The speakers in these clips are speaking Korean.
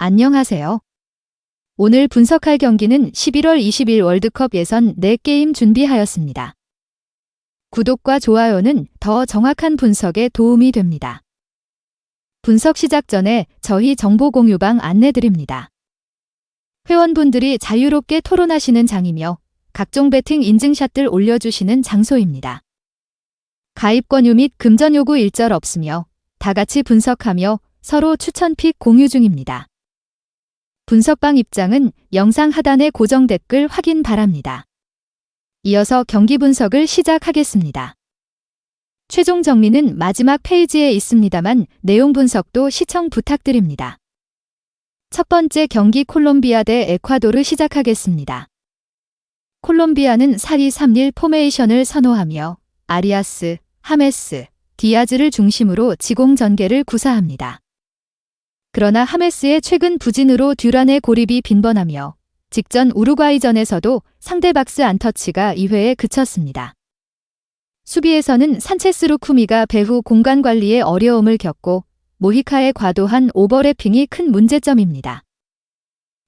안녕하세요. 오늘 분석할 경기는 11월 20일 월드컵 예선 4게임 준비하였습니다. 구독과 좋아요는 더 정확한 분석에 도움이 됩니다. 분석 시작 전에 저희 정보 공유방 안내드립니다. 회원분들이 자유롭게 토론하시는 장이며 각종 배팅 인증샷들 올려주시는 장소입니다. 가입 권유 및 금전 요구 일절 없으며 다 같이 분석하며 서로 추천 픽 공유 중입니다. 분석방 입장은 영상 하단의 고정 댓글 확인 바랍니다. 이어서 경기 분석을 시작하겠습니다. 최종 정리는 마지막 페이지에 있습니다만 내용 분석도 시청 부탁드립니다. 첫 번째 경기 콜롬비아 대 에콰도르 시작하겠습니다. 콜롬비아는 4-2-3-1 포메이션을 선호하며 아리아스, 하메스, 디아즈를 중심으로 지공 전개를 구사합니다. 그러나 하메스의 최근 부진으로 듀란의 고립이 빈번하며 직전 우루과이전에서도 상대 박스 안터치가 2회에 그쳤습니다. 수비에서는 산체스 루 쿠미가 배후 공간 관리에 어려움을 겪고 모히카의 과도한 오버래핑이 큰 문제점입니다.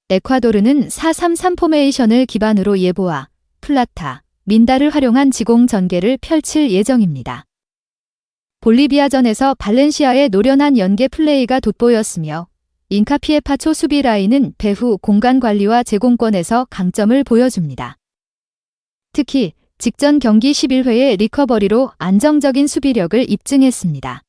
에콰도르는 4-3-3 포메이션을 기반으로 예보와 플라타, 민다를 활용한 지공 전개를 펼칠 예정입니다. 볼리비아전에서 발렌시아의 노련한 연계 플레이가 돋보였으며 인카피에파초 수비 라인은 배후 공간 관리와 제공권에서 강점을 보여줍니다. 특히 직전 경기 11회의 리커버리로 안정적인 수비력을 입증했습니다.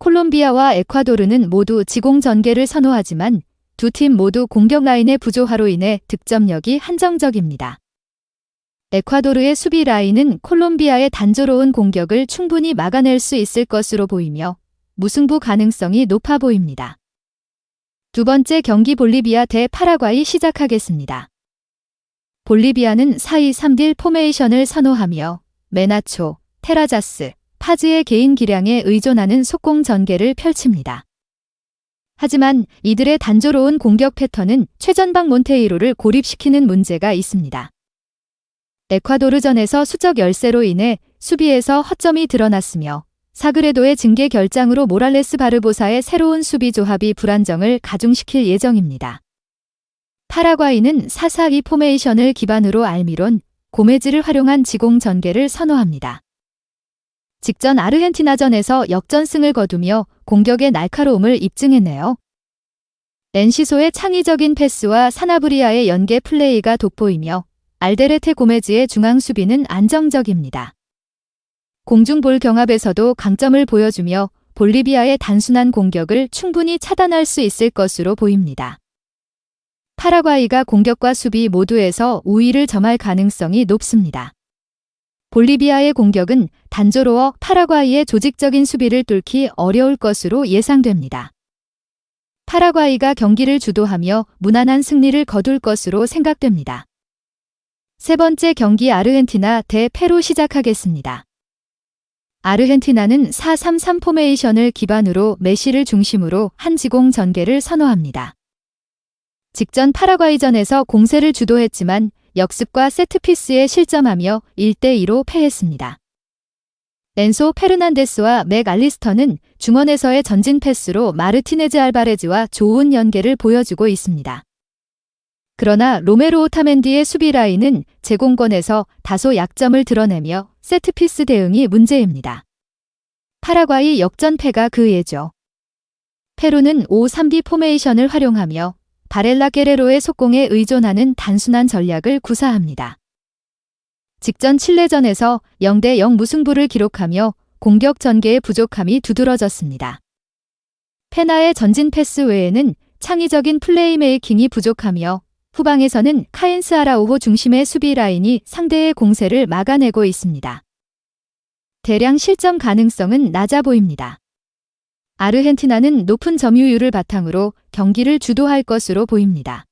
콜롬비아와 에콰도르는 모두 지공 전개를 선호하지만 두 팀 모두 공격 라인의 부조화로 인해 득점력이 한정적입니다. 에콰도르의 수비 라인은 콜롬비아의 단조로운 공격을 충분히 막아낼 수 있을 것으로 보이며 무승부 가능성이 높아 보입니다. 두 번째 경기 볼리비아 대 파라과이 시작하겠습니다. 볼리비아는 4-2-3딜 포메이션을 선호하며 메나초, 테라자스, 파즈의 개인 기량에 의존하는 속공 전개를 펼칩니다. 하지만 이들의 단조로운 공격 패턴은 최전방 몬테이로를 고립시키는 문제가 있습니다. 에콰도르전에서 수적 열세로 인해 수비에서 허점이 드러났으며 사그레도의 징계 결장으로 모랄레스 바르보사의 새로운 수비 조합이 불안정을 가중시킬 예정입니다. 파라과이는 4-4-2 포메이션을 기반으로 알미론, 고메즈를 활용한 지공 전개를 선호합니다. 직전 아르헨티나전에서 역전승을 거두며 공격의 날카로움을 입증했네요. 렌시소의 창의적인 패스와 사나브리아의 연계 플레이가 돋보이며 알데레테 고메즈의 중앙 수비는 안정적입니다. 공중볼 경합에서도 강점을 보여주며 볼리비아의 단순한 공격을 충분히 차단할 수 있을 것으로 보입니다. 파라과이가 공격과 수비 모두에서 우위를 점할 가능성이 높습니다. 볼리비아의 공격은 단조로워 파라과이의 조직적인 수비를 뚫기 어려울 것으로 예상됩니다. 파라과이가 경기를 주도하며 무난한 승리를 거둘 것으로 생각됩니다. 세 번째 경기 아르헨티나 대 페루 시작하겠습니다. 아르헨티나는 4-3-3 포메이션을 기반으로 메시를 중심으로 한 지공 전개를 선호합니다. 직전 파라과이전에서 공세를 주도했지만 역습과 세트피스에 실점하며 1대2로 패했습니다. 렌소 페르난데스와 맥 알리스터는 중원에서의 전진 패스로 마르티네즈 알바레즈와 좋은 연계를 보여주고 있습니다. 그러나 로메로 오타멘디의 수비 라인은 제공권에서 다소 약점을 드러내며 세트피스 대응이 문제입니다. 파라과이 역전패가 그 예죠. 페루는 5-3D 포메이션을 활용하며 바렐라 게레로의 속공에 의존하는 단순한 전략을 구사합니다. 직전 칠레전에서 0대0 무승부를 기록하며 공격 전개의 부족함이 두드러졌습니다. 페나의 전진 패스 외에는 창의적인 플레이메이킹이 부족하며 후방에서는 카엔스 아라우호 중심의 수비 라인이 상대의 공세를 막아내고 있습니다. 대량 실점 가능성은 낮아 보입니다. 아르헨티나는 높은 점유율을 바탕으로 경기를 주도할 것으로 보입니다.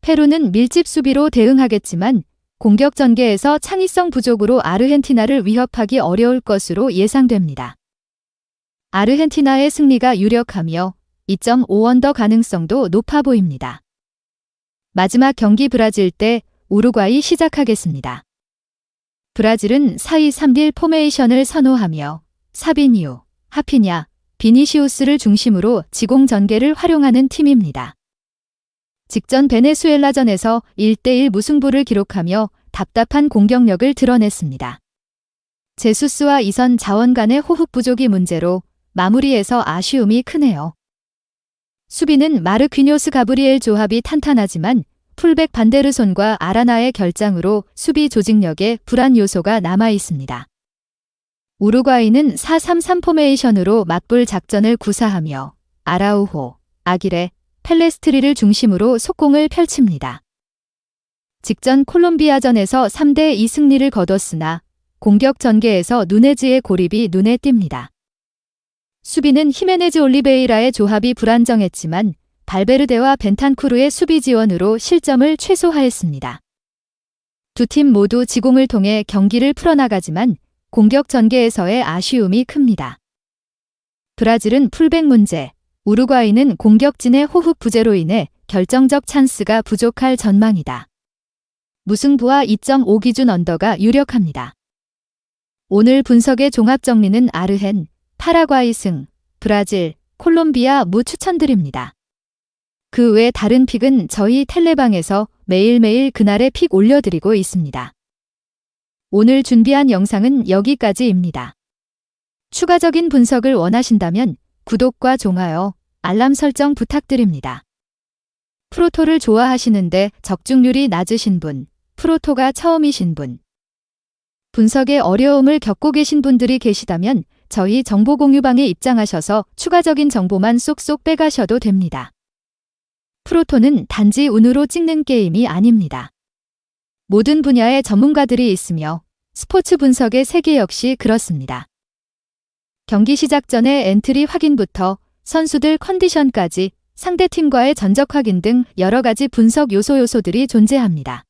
페루는 밀집 수비로 대응하겠지만 공격 전개에서 창의성 부족으로 아르헨티나를 위협하기 어려울 것으로 예상됩니다. 아르헨티나의 승리가 유력하며 2.5원더 가능성도 높아 보입니다. 마지막 경기 브라질 때 우루과이 시작하겠습니다. 브라질은 4-2-3-1 포메이션을 선호하며 사비니오, 하피냐, 비니시우스를 중심으로 지공 전개를 활용하는 팀입니다. 직전 베네수엘라전에서 1대1 무승부를 기록하며 답답한 공격력을 드러냈습니다. 제수스와 이선 자원 간의 호흡 부족이 문제로 마무리에서 아쉬움이 크네요. 수비는 마르퀴뇨스 가브리엘 조합이 탄탄하지만 풀백 반데르손과 아라나의 결장으로 수비 조직력에 불안 요소가 남아 있습니다. 우루과이는 4-3-3 포메이션으로 맞불 작전을 구사하며 아라우호, 아기레, 펠레스트리를 중심으로 속공을 펼칩니다. 직전 콜롬비아전에서 3대 2 승리를 거뒀으나 공격 전개에서 누네즈의 고립이 눈에 띕니다. 수비는 히메네즈 올리베이라의 조합이 불안정했지만 발베르데와 벤탄쿠르의 수비 지원으로 실점을 최소화했습니다. 두 팀 모두 지공을 통해 경기를 풀어나가지만 공격 전개에서의 아쉬움이 큽니다. 브라질은 풀백 문제, 우루과이는 공격진의 호흡 부재로 인해 결정적 찬스가 부족할 전망이다. 무승부와 2.5 기준 언더가 유력합니다. 오늘 분석의 종합 정리는 아르헨, 파라과이 승, 브라질, 콜롬비아 무 추천드립니다. 그 외 다른 픽은 저희 텔레방에서 매일매일 그날의 픽 올려드리고 있습니다. 오늘 준비한 영상은 여기까지입니다. 추가적인 분석을 원하신다면 구독과 좋아요, 알람 설정 부탁드립니다. 프로토를 좋아하시는데 적중률이 낮으신 분, 프로토가 처음이신 분, 분석에 어려움을 겪고 계신 분들이 계시다면 저희 정보 공유방에 입장하셔서 추가적인 정보만 쏙쏙 빼가셔도 됩니다. 프로토는 단지 운으로 찍는 게임이 아닙니다. 모든 분야의 전문가들이 있으며 스포츠 분석의 세계 역시 그렇습니다. 경기 시작 전에 엔트리 확인부터 선수들 컨디션까지 상대팀과의 전적 확인 등 여러 가지 분석 요소 요소들이 존재합니다.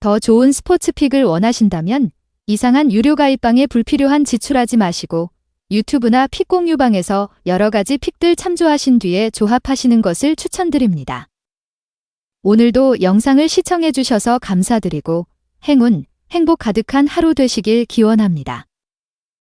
더 좋은 스포츠 픽을 원하신다면 이상한 유료 가입방에 불필요한 지출하지 마시고 유튜브나 픽 공 유방에서 여러 가지 픽들 참조하신 뒤에 조합하시는 것을 추천드립니다. 오늘도 영상을 시청해 주셔서 감사드리고 행운, 행복 가득한 하루 되시길 기원합니다.